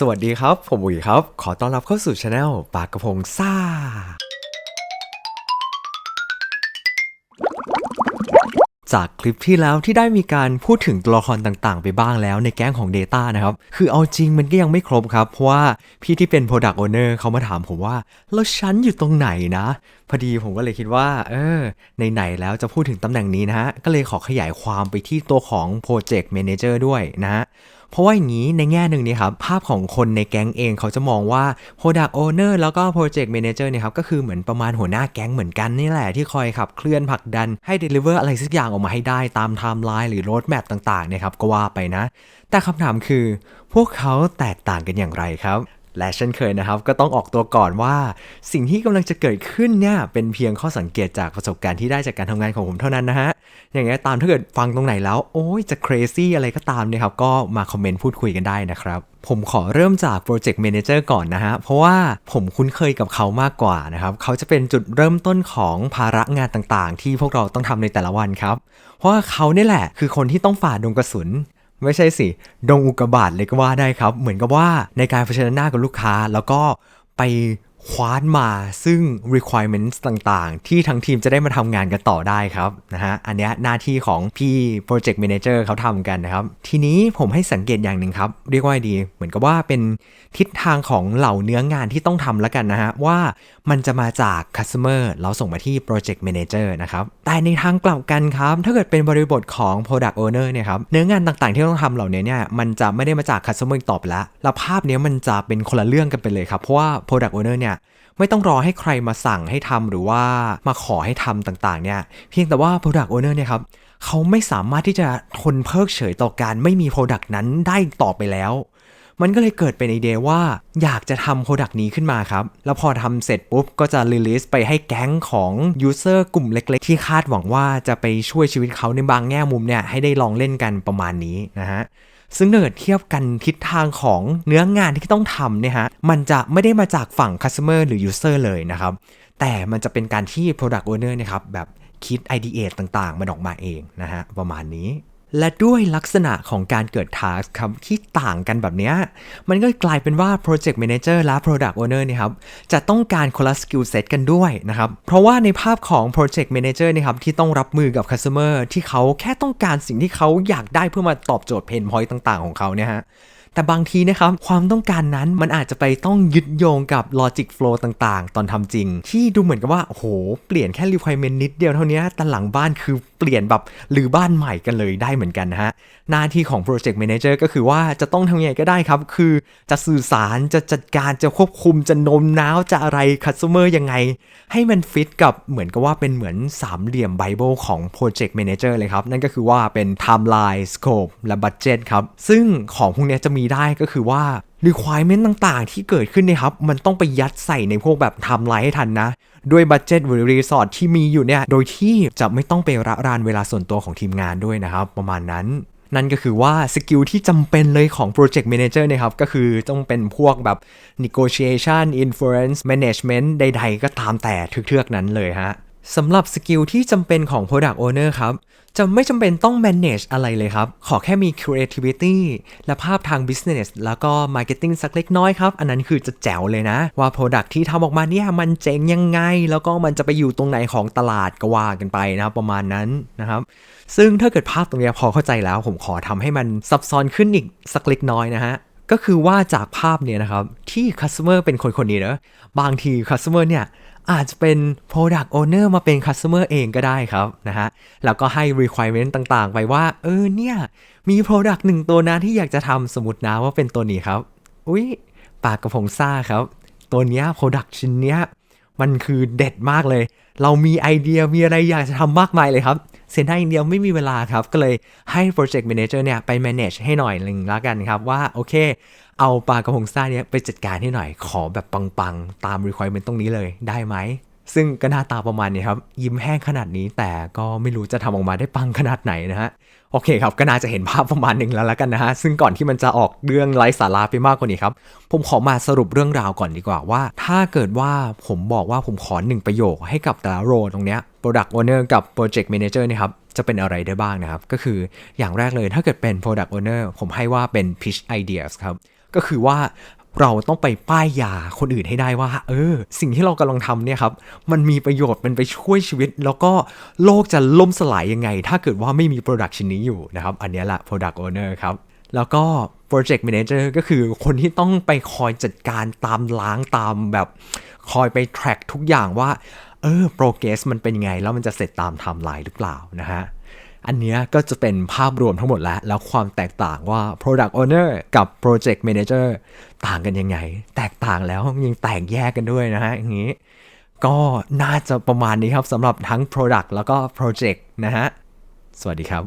สวัสดีครับ ผมอุ๋ยครับ ขอต้อนรับเข้าสู่ช anel ปากกระพงซ่า จากคลิปที่แล้วที่ได้มีการพูดถึงตัวละครต่างๆ ไปบ้างแล้วในแก๊งของ Data นะครับ คือเอาจริงมันก็ยังไม่ครบครับ เพราะว่าพี่ที่เป็น Product Owner เขามาถามผมว่า แล้วฉันอยู่ตรงไหนนะ พอดีผมก็เลยคิดว่า เออในไหนๆแล้วจะพูดถึงตำแหน่งนี้นะฮะ ก็เลยขอขยายความไปที่ตัวของ Project Manager ด้วยนะฮะ เพราะว่าอย่างนี้ในแง่หนึ่งนี่ครับภาพของคนในแก๊งเองเขาจะมองว่า Product Owner แล้วก็ Project Manager เนี่ยครับก็คือเหมือนประมาณหัวหน้าแก๊งเหมือนกันนี่แหละที่คอยขับเคลื่อนผลักดันให้ Deliver อะไรสักอย่างออกมาให้ได้ตามไทม์ไลน์หรือ Road Map ต่างๆนะครับก็ว่าไปนะ แต่คำถามคือ พวกเขาแตกต่างกันอย่างไรครับ และเช่นเคยนะครับ ก็ต้องออกตัวก่อนว่า สิ่งที่กำลังจะเกิดขึ้นเนี่ยเป็นเพียงข้อสังเกตจากประสบการณ์ที่ได้จากการทำงานของผมเท่านั้นนะฮะอย่างไงตามถ้าเกิดฟังตรงไหนแล้วโอ้ยจะ crazy อะไรก็ตามเนี่ยครับก็มาคอมเมนต์พูดคุยกันได้นะครับผมขอเริ่มจาก Project Manager ก่อนนะฮะ เพราะว่าผมคุ้นเคยกับเขามากกว่านะครับ เขาจะเป็นจุดเริ่มต้นของภาระงานต่างๆ ที่พวกเราต้องทำในแต่ละวันครับ เพราะว่าเขาเนี่ยแหละคือคนที่ต้องฝ่าดงกระสุน ไม่ใช่สิ ดงอุกกาบาตเลยก็ว่าได้ครับ เหมือนกับว่าในการเผชิญหน้ากับลูกค้า แล้วก็ไป คว้านมาซึ่ง requirements ต่างๆ ที่ทั้งทีมจะได้มาทำงานกันต่อได้ครับนะฮะอันนี้หน้าที่ของพี่ project manager เขาทำกันนะครับ ทีนี้ผมให้สังเกตอย่างหนึ่งครับ เรียกว่าดี เหมือนกับว่าเป็นทิศทางของเหล่าเนื้องานที่ต้องทำแล้วกันนะฮะ ว่ามันจะมาจาก customer แล้วส่งมาที่ project manager นะครับ แต่ในทางกลับกันครับ ถ้าเกิดเป็นบริบทของ product owner เนี่ยครับเนื้องานต่างๆ ที่ต้องทำเหล่านี้เนี่ยมันจะไม่ได้มาจาก customer อีกต่อไปแล้วแล้วภาพเนี้ยมันจะเป็นคนละเรื่องกันไปเลยครับเพราะว่า product owner เนี่ยไม่ต้องรอให้ใครมาสั่งให้ทำหรือว่ามาขอให้ทำต่างๆเนี่ยเพียงแต่ว่า Product Owner เนี่ยครับเขาไม่สามารถที่จะทนเพิกเฉยต่อการไม่มี Product นั้นได้ต่อไปแล้ว มันก็เลยเกิดเป็นไอเดียว่าอยากจะทำ Product นี้ขึ้นมาครับ แล้วพอทำเสร็จปุ๊บก็จะ release ไปให้แก๊งของ User กลุ่มเล็ก ๆ ที่คาดหวังว่าจะไปช่วยชีวิตเขาในบางแง่มุมเนี่ยให้ได้ลองเล่นกันประมาณนี้นะฮะ ซึ่งถ้าเกิดเทียบกันทิศทางของเนื้องานที่ต้องทำเนี่ยฮะ มันจะไม่ได้มาจากฝั่ง customer หรือ user เลยนะครับ แต่มันจะเป็นการที่ product owner นะครับแบบคิด idea ต่างๆ มันออกมาเองนะฮะประมาณนี้ และด้วยลักษณะของการเกิด task ครับที่ต่างกันแบบนี้ มันก็กลายเป็นว่า project manager และ product owner เนี่ยครับจะต้องการคนละ skill set กันด้วยนะครับ เพราะว่าในภาพของ project manager เนะครับที่ต้องรับมือกับ customer ที่เขาแค่ต้องการสิ่งที่เขาอยากได้เพื่อมาตอบโจทย์ pain point ต่าง ๆ ของเขาเนี่ยฮะ แต่บางทีนะครับ ความต้องการนั้นมันอาจจะไปต้องยึดโยงกับ logic flow ต่างๆ ตอนทำจริง ที่ดูเหมือนกับว่า โอ้โห เปลี่ยนแค่ requirement นิดเดียวเท่านี้แต่หลังบ้านคือเปลี่ยนแบบหรือบ้านใหม่กันเลยได้เหมือนกันนะฮะ หน้าที่ของ project manager ก็คือว่าจะต้องทำยังไงก็ได้ครับ คือจะสื่อสารจะจัดการจะควบคุมจะโน้มน้าวจะอะไร customer ยังไง ให้มันฟิตกับเหมือนกับว่าเป็นเหมือนสามเหลี่ยมไบเบิลของ project manager เลยครับ นั่นก็คือว่าเป็น timeline scope และ budget ครับซึ่งของพวกนี้จะมีได้ก็คือว่า requirement ต่างๆ ที่เกิดขึ้นนี่ยครับ มันต้องไปยัดใส่ในพวกแบบ timeline ให้ทันนะ ด้วยบัตเจ็ตหรือรีสอร์ทที่มีอยู่เนี่ย โดยที่จะไม่ต้องไประรานเวลาส่วนตัวของทีมงานด้วยนะครับ ประมาณนั้นนั่นก็คือว่าสกิลที่จำเป็นเลยของ Project Manager นะครับ ก็คือต้องเป็นพวกแบบ negotiation influence management ใดๆ ก็ตามแต่เทือกๆนั้นเลยฮะ สำหรับสกิลที่จำเป็นของ Product Owner ครับ จะไม่จำเป็นต้อง manage อะไรเลยครับ ขอแค่มี creativity และภาพทาง business แล้วก็ marketing สักเล็กน้อยครับ อันนั้นคือจะแจ๋วเลยนะ ว่า product ที่ทำออกมาเนี่ยมันเจ๋งยังไง แล้วก็มันจะไปอยู่ตรงไหนของตลาดก็ว่ากันไปนะครับประมาณนั้นนะครับ ซึ่งถ้าเกิดภาพตรงนี้พอเข้าใจแล้วผมขอทำให้มันซับซ้อนขึ้นอีกสักเล็กน้อยนะฮะก็คือว่าจากภาพเนี่ยนะครับที่ customer เป็นคนคนนี้นะบางที customer เนี่ย อาจจะเป็น product owner มาเป็น customer เองก็ได้ครับนะฮะ แล้วก็ให้ requirement ต่างๆ ไปว่า เออเนี่ย มี product หนึ่งตัวนะที่อยากจะทำสมมตินะว่าเป็นตัวนี้ครับ อุ๊ย ปากกระพงซ่าครับ ตัวเนี้ย product ชิ้นเนี้ย มันคือเด็ดมากเลย เรามีไอเดียมีอะไรอยากจะทำมากมายเลยครับเสียดายอย่างเดียวไม่มีเวลาครับ ก็เลยให้ Project Manager เนี่ยไป manage ให้หน่อยหนึ่งแล้วกันครับ ว่าโอเค เอาปลากระพงซ่าเนี่ยไปจัดการให้หน่อยขอแบบปังๆ ตาม requirement ตรงนี้เลยได้ไหม ซึ่งก็หน้าตาประมาณนี้ครับ ยิ้มแห้งขนาดนี้แต่ก็ไม่รู้จะทำออกมาได้ปังขนาดไหนนะฮะโอเคครับ ก็น่าจะเห็นภาพประมาณหนึ่งแล้วล้วกันนะฮะ ซึ่งก่อนที่มันจะออกเรื่องไร้สาระไปมากกว่านี้ครับ ผมขอมาสรุปเรื่องราวก่อนดีกว่าว่า ถ้าเกิดว่าผมบอกว่าผมขอหนึ่งประโยคให้กับแต่ละโรตรงเนี้ย Product Owner กับ Project Manager เนะครับจะเป็นอะไรได้บ้างนะครับ ก็คืออย่างแรกเลยถ้าเกิดเป็น Product Owner ผมให้ว่าเป็น pitch ideas ครับก็คือว่า เราต้องไปป้ายยาคนอื่นให้ได้ว่า เออ สิ่งที่เรากำลังทำเนี่ยครับ มันมีประโยชน์มันไปช่วยชีวิต แล้วก็โลกจะล่มสลายยังไง ถ้าเกิดว่าไม่มี Product ชิ้นนี้อยู่นะครับ อันนี้แหละ Product Owner ครับ แล้วก็ Project Manager ก็คือคนที่ต้องไปคอยจัดการตามล้างตามแบบคอยไป track ทุกอย่างว่าเออ progress มันเป็นยังไง แล้วมันจะเสร็จตามไทม์ไลน์หรือเปล่านะฮะ อันเนี้ยก็จะเป็นภาพรวมทั้งหมดแล้ว แล้วความแตกต่างว่า Product Owner กับ Project Manager ต่างกันยังไง แตกต่างแล้วยังแตกแยกกันด้วยนะฮะอย่างนี้ ก็น่าจะประมาณนี้ครับสำหรับทั้ง Product แล้วก็ Project นะฮะ สวัสดีครับ